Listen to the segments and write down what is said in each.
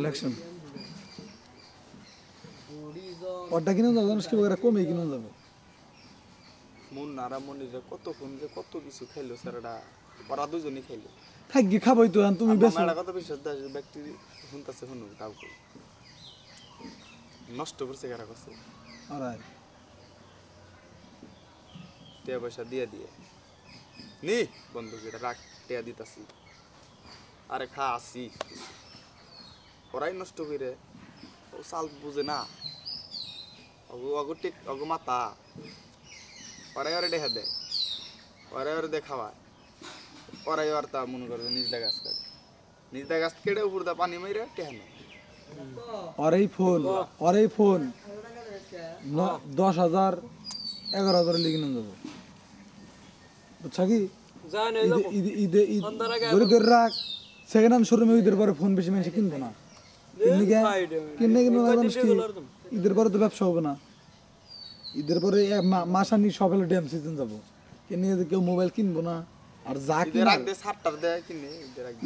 Election ওটা কিনে যাব জানিস কি কমে কিনে যাব। মন নারা মনিরে কতক্ষণ যে কত কিছু খাইলো স্যারটা ওরা দুজনই খাইলো। থাকি খাবই তো তুমি বেশ কত বিশ্বাস দেয় ব্যক্তি শুনতেছে শুনুন কাউকে নষ্ট করছে কারা করছে? টিয়া পয়সা দিয়ে দিয়ে। নি বন্ধু এটা রাখ টিয়া দিতাছি। আরে খা আসি। ওরাই নষ্ট করে ও সাল বুঝে না। অগো অগো টিক অগো মাতা। ওরাই ওরে দেখা দেয় ওরাই ওরে দেখাওয়ায় ওরাই ওর তা মনে করে নিজ দা গাছ কাটে। নিজ দা গাছ কেটে উপর দা পানি মাইরে টেহা নেয়। ওরাই ফোন ওরাই ফোন দশ হাজার এগারো হাজার লিখে নিয়ে যাব। বুঝছা কি? ঈদে- ঈদে- ঈদে- ঈদ ধরে ধরে রাখ সেকেন্ড হ্যান্ড শোরুমে ঈদের পরে ফোন বেশি মানুষ কিনবো না। কিনলে গে কিনলে কিনবো না মানুষ কি? ঈদের পরে তো ব্যবসা হবে না। ঈদের পরে মাস আনি সব হলো ড্যাম সিজন যাব। কিনে কেউ মোবাইল কিনবো না। আর যা ঈদের আগে সারটার দেয় কিনে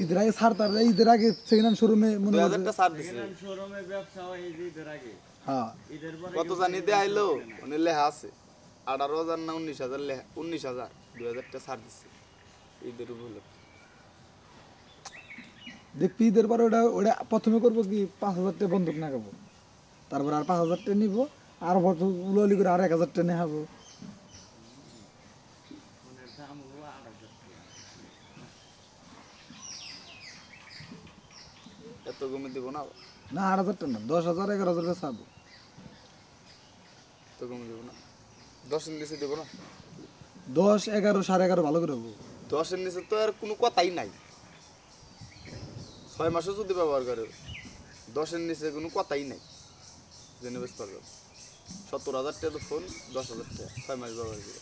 ঈদের আগে। ছাড় তার ঈদের আগে সেকেন্ড হ্যান্ড শোরুমে মনে হয় সার দিছে। শোরুমে ব্যবসা হয় ঈদের আগে। হ্যাঁ। ঈদের পরে কত জানি দিয়ে আইলো? মানে লেহা আছে। আঠারো হাজার না উনিশ হাজার লেহা উনিশ হাজার। দুই হাজারটা ছাড় দিচ্ছে ঈদের উপলক্ষে। দেখবি ঈদের পরে ওটা ওটা প্রথমে করব কি পাঁচ হাজার টাকা বন্দুক না খাব। তারপর আর পাঁচ হাজার টাকা নিবো আর উলি করে আর এক হাজার টাকা নেহাবো এত কমে দিব না? না আট না দশ হাজার এগারো এত কমে দিব না? দশের নিচে দিব না? দশ এগারো সাড়ে এগারো ভালো করে হব। দশের নিচে তো আর কোনো কথাই নাই। ছয় মাসও যদি ব্যবহার করে, দশের নিচে কোনো কথাই নাই, জেনে বেশ পারবে সত্তর হাজার টাকা তো ফোন দশ হাজার টাকা, ছয় মাস ব্যবহার করে।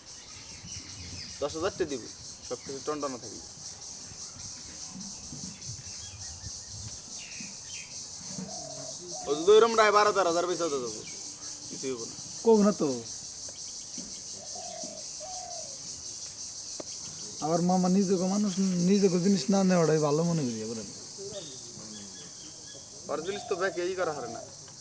দশ হাজার টাকা দিব, সব কিছু টন্ডানো থাকবে। ও রায় বারো তেরো হাজার পয়সা দেবো হব না। কব না তো। আবার মামা নিজেকে মানুষ, নিজেকে জিনিস না নেওয়াটাই ভালো মনে করি এবার আর জিনিস তো ব্যাকে ই করা হারে না